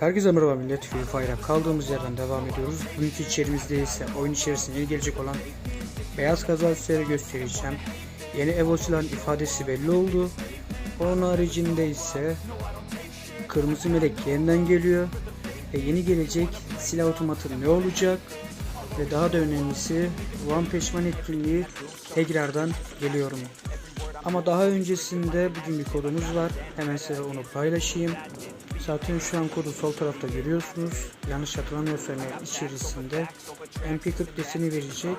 Herkese merhaba millet. Free Fire'a kaldığımız yerden devam ediyoruz. Bugünkü içerimizde ise oyun içerisinde yeni gelecek olan beyaz kaza sizlere göstereceğim. Yeni Evo silahın ifadesi belli oldu. Onun haricinde ise kırmızı melek yeniden geliyor. Ve yeni gelecek silah otomatı ne olacak? Ve daha da önemlisi One Peşman etkinliği tekrardan geliyorum. Ama daha öncesinde bugün bir kodumuz var. Hemen size onu paylaşayım. Zaten şu an kodu sol tarafta görüyorsunuz. Yanlış hatırlamıyorsam içerisinde MP40 deseni verecek.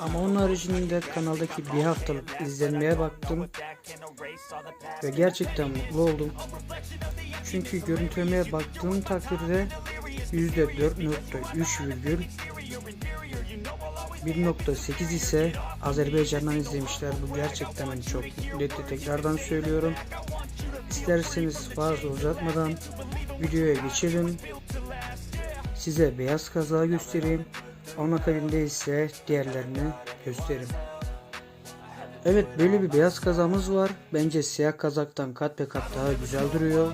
Ama onun haricinde kanaldaki bir haftalık izlenmeye baktım. Ve gerçekten mutlu oldum. Çünkü görüntülemeye baktığım takdirde %4.3 virgül 1.8 ise Azerbaycan'dan izlemişler. Bu gerçekten beni çok mutlu. Tekrardan söylüyorum. İsterseniz fazla uzatmadan videoya geçelim. Size beyaz kazağı göstereyim. Onun akabinde ise diğerlerini göstereyim. Evet böyle bir beyaz kazamız var. Bence siyah kazaktan kat be kat daha güzel duruyor.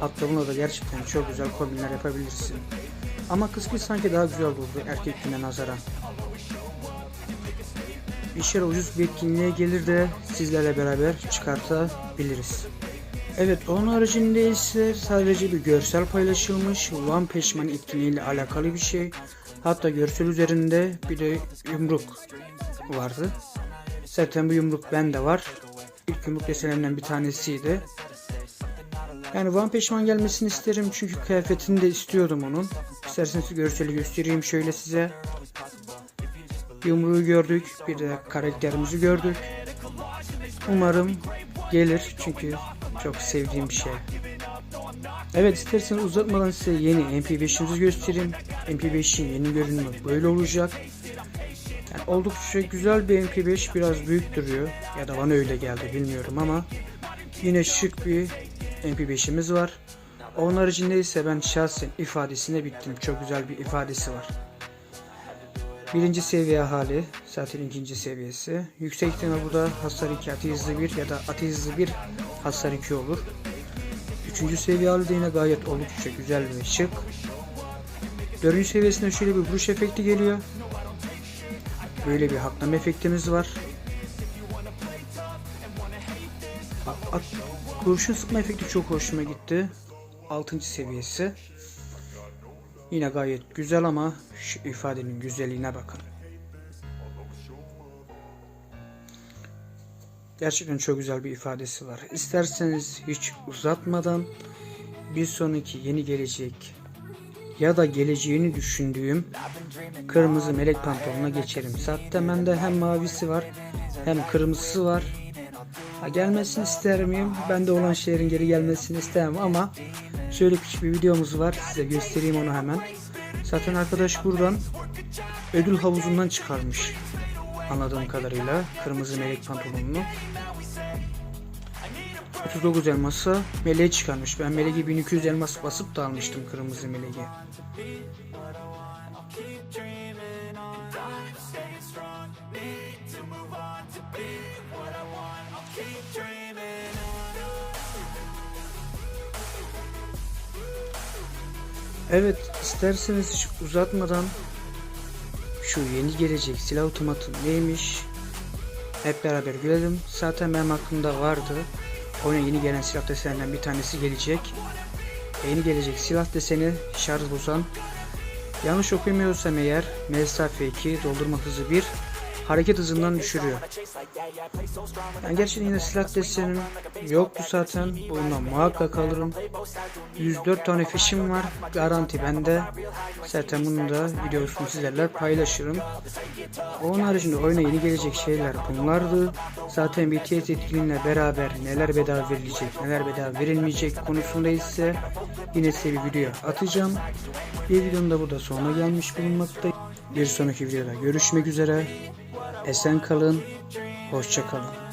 Hatta buna da gerçekten çok güzel kombinler yapabilirsin. Ama kısmı sanki daha güzel durdu erkekliğine nazaran. İşler ucuz bir etkinliğe gelir de sizlerle beraber çıkartabiliriz. Evet onun haricinde ise sadece bir görsel paylaşılmış One Peşman etkinliğiyle alakalı bir şey. Hatta görsel üzerinde bir de yumruk vardı. Zaten bu yumruk bende var. İlk yumruk desenlerinden bir tanesiydi. Yani One Peşman gelmesini isterim çünkü kıyafetini de istiyordum onun. İsterseniz görseli göstereyim şöyle size. Yumruğu gördük, bir de karakterimizi gördük. Umarım gelir çünkü çok sevdiğim bir şey. Evet isterseniz uzatmadan size yeni MP5'imizi göstereyim. MP5'in yeni görünümü böyle olacak. Yani oldukça güzel bir MP5 biraz büyük duruyor ya da bana öyle geldi bilmiyorum ama yine şık bir MP5'imiz var. Onun haricinde ise ben şahsen ifadesine bittim. Çok güzel bir ifadesi var. Birinci seviye hali zaten ikinci seviyesi. Yüksek ihtimal burada hasar 2 atı hızlı 1 ya da atı hızlı 1 hasar 2 olur. Üçüncü seviye hali de yine gayet oldukça güzel ve şık. Dördüncü seviyesinde şöyle bir vuruş efekti geliyor. Böyle bir haklama efektimiz var. Kurşun sıkma efekti çok hoşuma gitti. 6. seviyesi. Yine gayet güzel ama şu ifadenin güzelliğine bakın. Gerçekten çok güzel bir ifadesi var. İsterseniz hiç uzatmadan bir sonraki yeni gelecek ya da geleceğini düşündüğüm kırmızı melek pantolonuna geçelim. Zaten bende hem mavisi var hem kırmızısı var. Ha, gelmesini ister miyim? Bende olan şeylerin geri gelmesini istemem ama şöyle küçük bir videomuz var. Size göstereyim onu hemen. Zaten arkadaş buradan ödül havuzundan çıkarmış. Anladığım kadarıyla kırmızı melek pantolonunu. 39 elmasa meleğe çıkarmış. Ben meleği 1200 elmas basıp da almıştım kırmızı meleği. Evet isterseniz hiç uzatmadan şu yeni gelecek silah otomatı neymiş hep beraber görelim. Zaten benim aklımda vardı. Oyuna yeni gelen silah desenlerinden bir tanesi gelecek. Yeni gelecek silah deseni şarj bozan. Yanlış okumuyorsam eğer mesafe 2 doldurma hızı 1 hareket hızından düşürüyor. Yani gerçekten yine silah desenim yoktu zaten. Bundan muhakkak alırım. 104 tane fişim var. Garanti bende. Zaten bunu da videosunu sizlerle paylaşırım. Onun haricinde oyuna yeni gelecek şeyler bunlardı. Zaten BTS etkinliğiyle beraber neler bedava verilecek, neler bedava verilmeyecek konusunda ise yine size bir video atacağım. Bir videonun da burada sonuna gelmiş bulunmakta. Bir sonraki videoda görüşmek üzere. Esen kalın, hoşça kalın.